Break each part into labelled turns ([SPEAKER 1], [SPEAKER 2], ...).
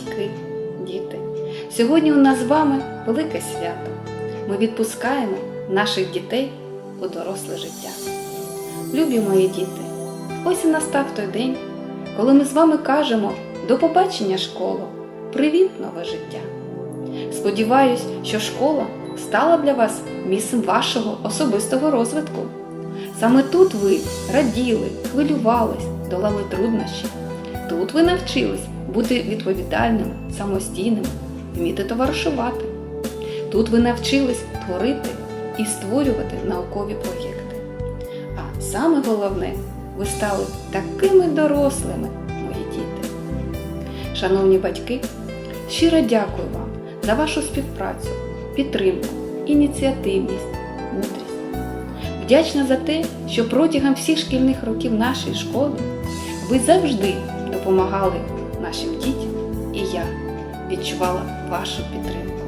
[SPEAKER 1] батьки, діти. Сьогодні у нас з вами велике свято. Ми відпускаємо наших дітей у доросле життя. Любі мої діти, ось і настав той день, коли ми з вами кажемо до побачення школу, привіт, нове життя. Сподіваюсь, що школа стала для вас місцем вашого особистого розвитку. Саме тут ви раділи, хвилювались, долали труднощі. Тут ви навчились бути відповідальними, самостійними, вміти товаришувати. Тут ви навчились творити і створювати наукові проєкти. А саме головне, ви стали такими дорослими, мої діти. Шановні батьки, щиро дякую вам за вашу співпрацю, підтримку, ініціативність, мудрість. Вдячна за те, що протягом всіх шкільних років нашої школи ви завжди допомагали нашим дітям, і я відчувала вашу підтримку.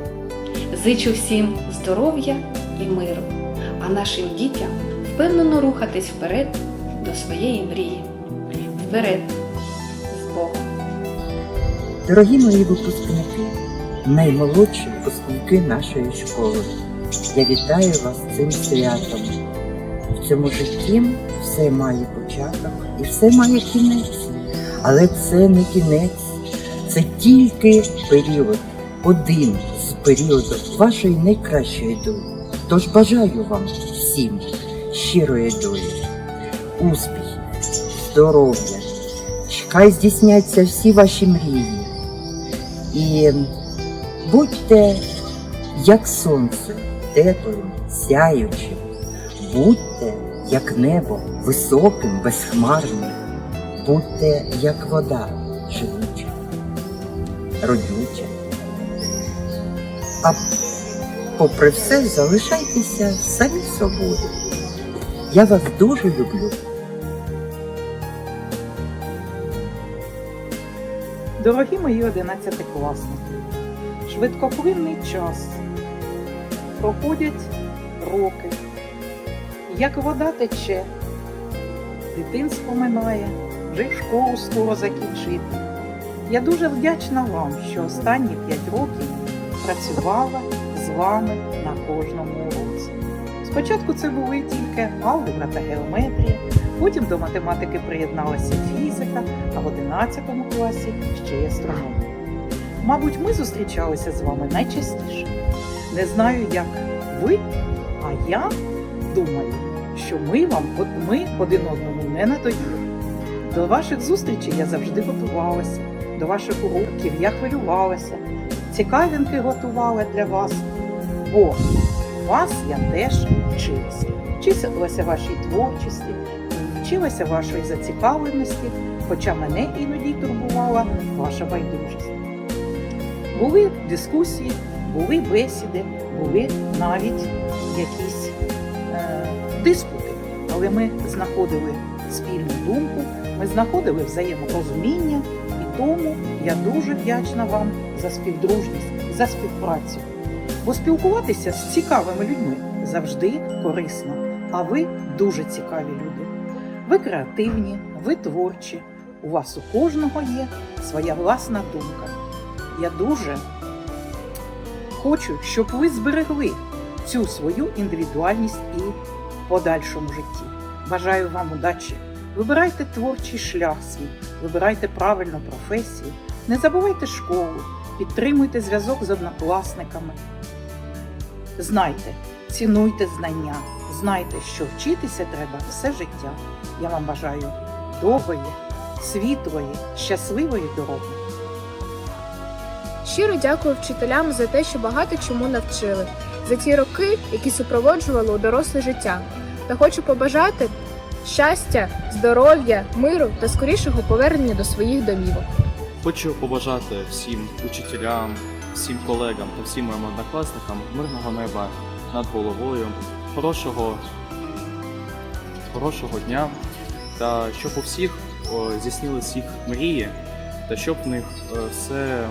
[SPEAKER 1] Зичу всім здоров'я і миру, а нашим дітям впевнено рухатись вперед до своєї мрії. Вперед з Богом!
[SPEAKER 2] Дорогі мої випускники, наймолодші випускники нашої школи, я вітаю вас цим святом. В цьому житті все має початок і все має кінець. Але це не кінець, це тільки період, один з періодів вашої найкращої долі. Тож бажаю вам всім щирої долі, успіхів, здоров'я. Хай здійсняться всі ваші мрії. І будьте як сонце, теплим, сяючим, будьте як небо, високим, безхмарним, будьте як вода, живуча, родюча. А попри все, залишайтеся самі собою. Я вас дуже люблю.
[SPEAKER 3] Дорогі мої одинадцятикласники, швидкоплинний час. Проходять роки, як вода тече, дитинство минає, вже школу скоро закінчити. Я дуже вдячна вам, що останні п'ять років працювала з вами на кожному уроці. Спочатку це були тільки алгебра та геометрія, потім до математики приєдналася фізика, а в 11 класі ще й астрономія. Мабуть, ми зустрічалися з вами найчастіше. Не знаю, як ви, а я думаю, що ми вам, ми один одному не надоїли. До ваших зустрічей я завжди готувалася, до ваших уроків я хвилювалася, цікавинки готувала для вас, бо вас я теж вчилася. Вчилася вашій творчості, вчилася вашої зацікавленості, хоча мене іноді турбувала ваша байдужість. Були дискусії, були бесіди, були навіть якісь е, диспути, але ми знаходили спільну думку, ми знаходили взаєморозуміння, і тому я дуже вдячна вам за співдружність, за співпрацю. Бо спілкуватися з цікавими людьми завжди корисно, а ви дуже цікаві люди. Ви креативні, ви творчі, у вас у кожного є своя власна думка. Я дуже хочу, щоб ви зберегли цю свою індивідуальність і подальшому житті. Бажаю вам удачі! Вибирайте творчий шлях свій, вибирайте правильну професію, не забувайте школу, підтримуйте зв'язок з однокласниками. Знайте, цінуйте знання, знайте, що вчитися треба все життя. Я вам бажаю довгої, світлої, щасливої дороги.
[SPEAKER 4] Щиро дякую вчителям за те, що багато чому навчили, за ті роки, які супроводжували у доросле життя. Та хочу побажати щастя, здоров'я, миру та скорішого повернення до своїх домівок.
[SPEAKER 5] Хочу побажати всім учителям, всім колегам та всім моїм однокласникам мирного неба над головою, хорошого, хорошого дня та щоб у всіх о, здійснились їх мрії та щоб в них все,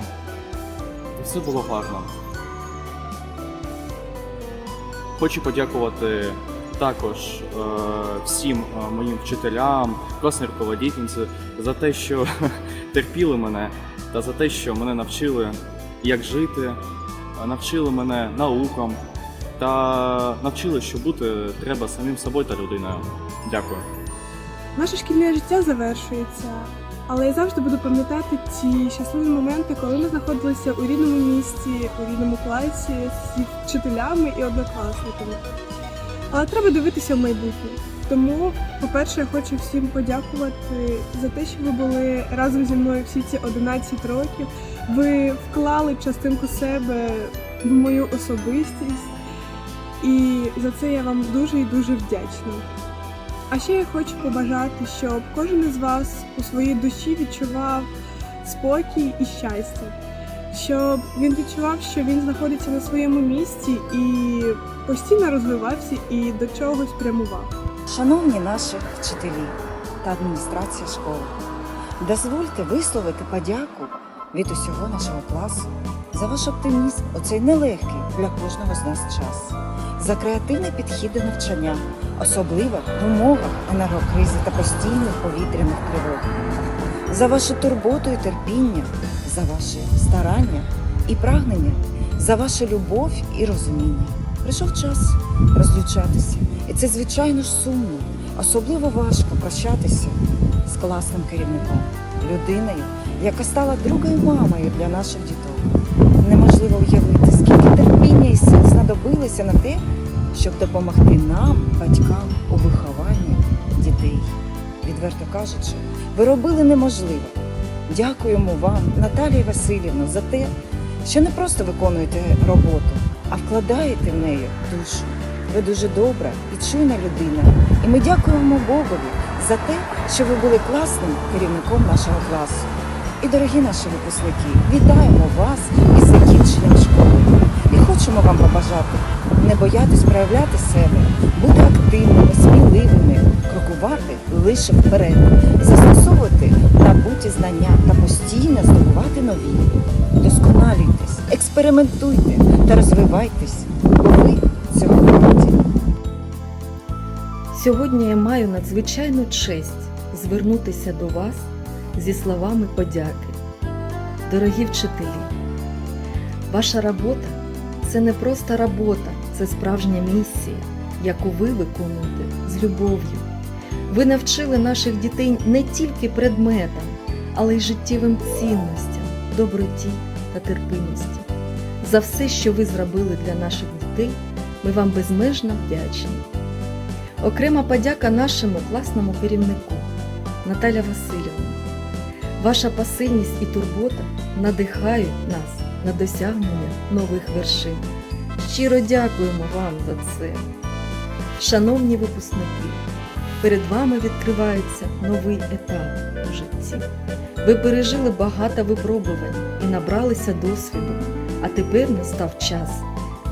[SPEAKER 5] все було гарно. Хочу подякувати також е, всім е, моїм вчителям, класній руководительниці за те, що терпіли мене та за те, що мене навчили, як жити, навчили мене наукам та навчили, що бути треба самим собою та людиною. Дякую.
[SPEAKER 6] Наше шкільне життя завершується, але я завжди буду пам'ятати ті щасливі моменти, коли ми знаходилися у рідному місті, у рідному класі з вчителями і однокласниками. Але треба дивитися в майбутнє. Тому, по-перше, я хочу всім подякувати за те, що ви були разом зі мною всі ці 11 років. Ви вклали частинку себе в мою особистість, і за це я вам дуже і дуже вдячна. А ще я хочу побажати, щоб кожен із вас у своїй душі відчував спокій і щастя, щоб він відчував, що він знаходиться на своєму місці і постійно розвивався і до чогось прямував.
[SPEAKER 7] Шановні наші вчителі та адміністрація школи, дозвольте висловити подяку від усього нашого класу за ваш оптимізм у цей нелегкий для кожного з нас час, за креативний підхід до навчання, особливо в умовах енергокризи та постійних повітряних тривог, за вашу турботу і терпіння, за ваші старання і прагнення, за вашу любов і розуміння. Прийшов час розлучатися. І це, звичайно ж, сумно, особливо важко прощатися з класним керівником, людиною, яка стала другою мамою для наших діток. Неможливо уявити, скільки терпіння і сил знадобилося на те, щоб допомогти нам, батькам, у вихованні дітей. Відверто кажучи, ви робили неможливе. Дякуємо вам, Наталія Васильівна, за те, що не просто виконуєте роботу, а вкладаєте в неї душу. Ви дуже добра і чуйна людина. І ми дякуємо Богові за те, що ви були класним керівником нашого класу. І дорогі наші випускники, вітаємо вас із закінченням хочемо вам побажати не боятись проявляти себе, бути активними, сміливими, крокувати лише вперед, застосовувати набуті знання та постійно здобувати нові. Досконалюйтесь, експериментуйте та розвивайтесь, бо ви цього варті.
[SPEAKER 8] Сьогодні я маю надзвичайну честь звернутися до вас зі словами подяки. Дорогі вчителі, ваша робота це не просто робота, це справжня місія, яку ви виконуєте з любов'ю. Ви навчили наших дітей не тільки предметам, але й життєвим цінностям, доброті та терпимості. За все, що ви зробили для наших дітей, ми вам безмежно вдячні. Окрема подяка нашому класному керівнику Наталя Васильівна. Ваша пасивність і турбота надихають нас на досягнення нових вершин. Щиро дякуємо вам за це. Шановні випускники, перед вами відкривається новий етап у житті. Ви пережили багато випробувань і набралися досвіду, а тепер настав час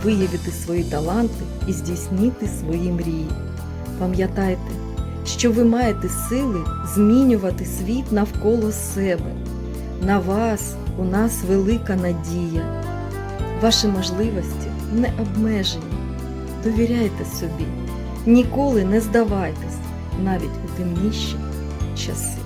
[SPEAKER 8] виявити свої таланти і здійснити свої мрії. Пам'ятайте, що ви маєте сили змінювати світ навколо себе. На вас у нас велика надія. Ваші можливості не обмежені. Довіряйте собі, ніколи не здавайтесь, навіть у темніші часи.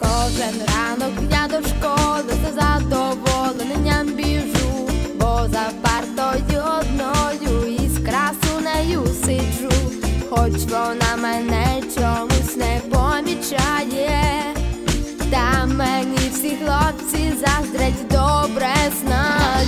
[SPEAKER 9] Кожен ранок я до школи за задоволенням біжу, бо за партою одною із красунею сиджу, хоч вона мене помічає, та мені всі хлопці заздрять добре знаю.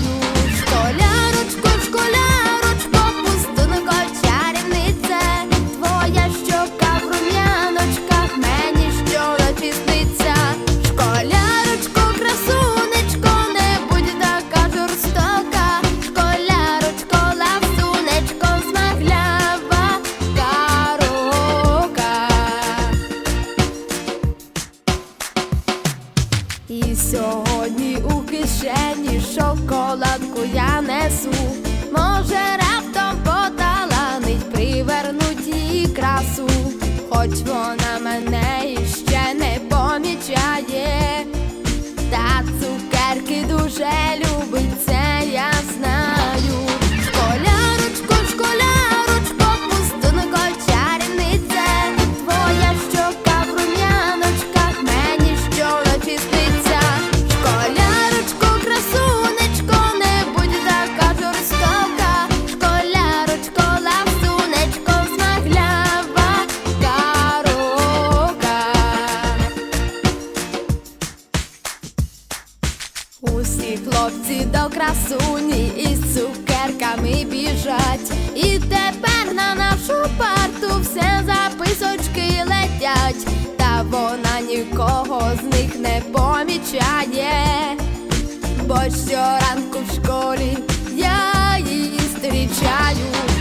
[SPEAKER 9] сидять, та вона нікого з них не помічає, бо щоранку в школі я її зустрічаю.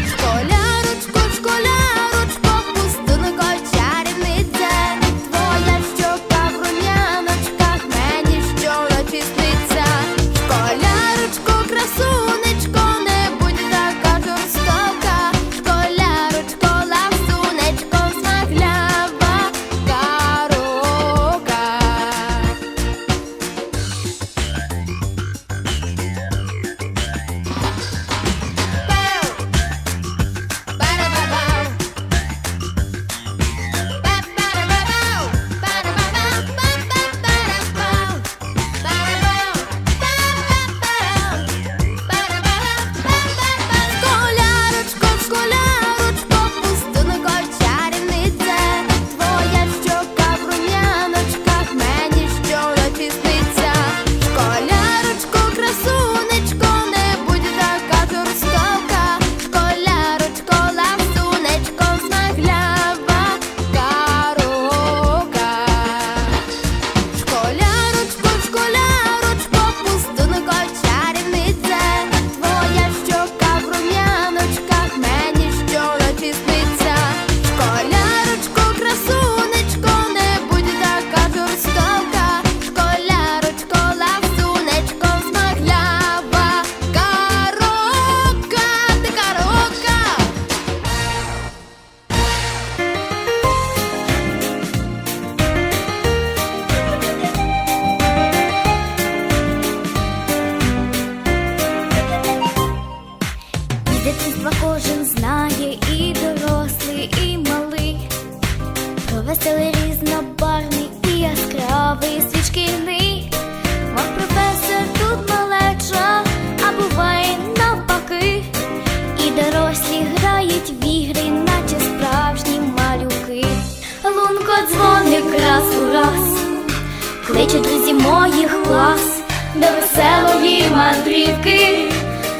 [SPEAKER 10] моїх клас до веселої мандрівки,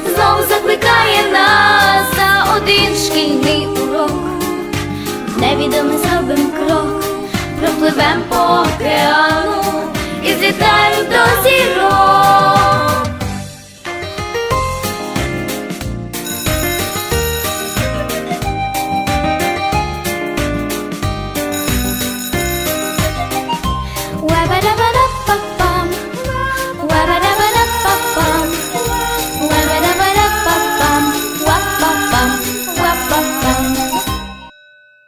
[SPEAKER 10] знов закликає нас за один шкільний урок, невідомий зробим крок, пропливем по океану.